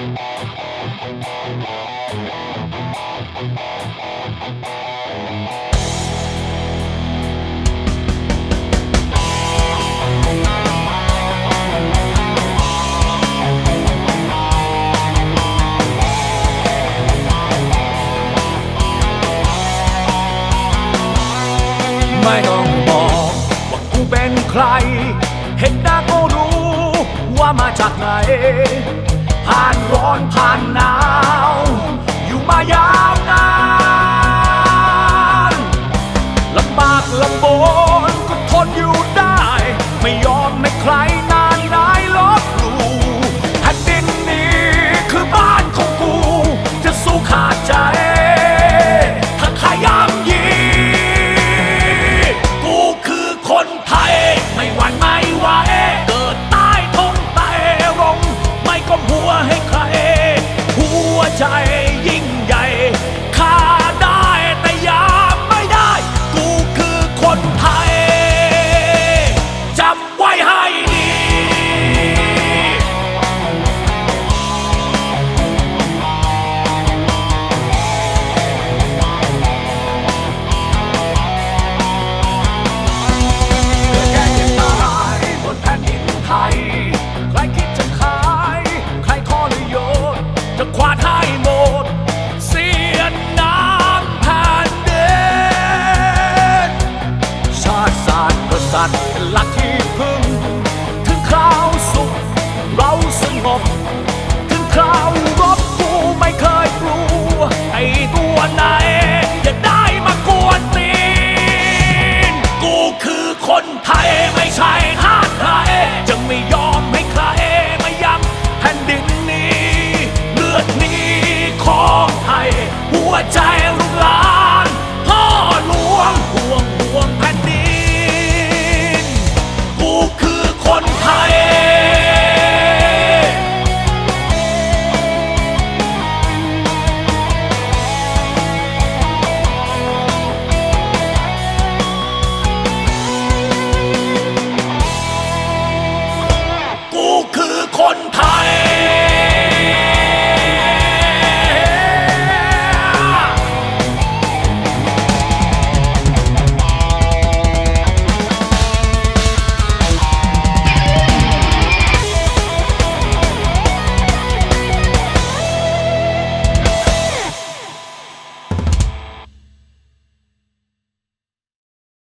ไม่ต้องบอกว่ากูเป็นใคร เห็นหน้าก็รู้ว่ามาจากไหน ผ่านร้อนผ่านหนาว อยู่มายาวนานลำบากลำบนก็ทนอยู่ได้ lot, a lot to.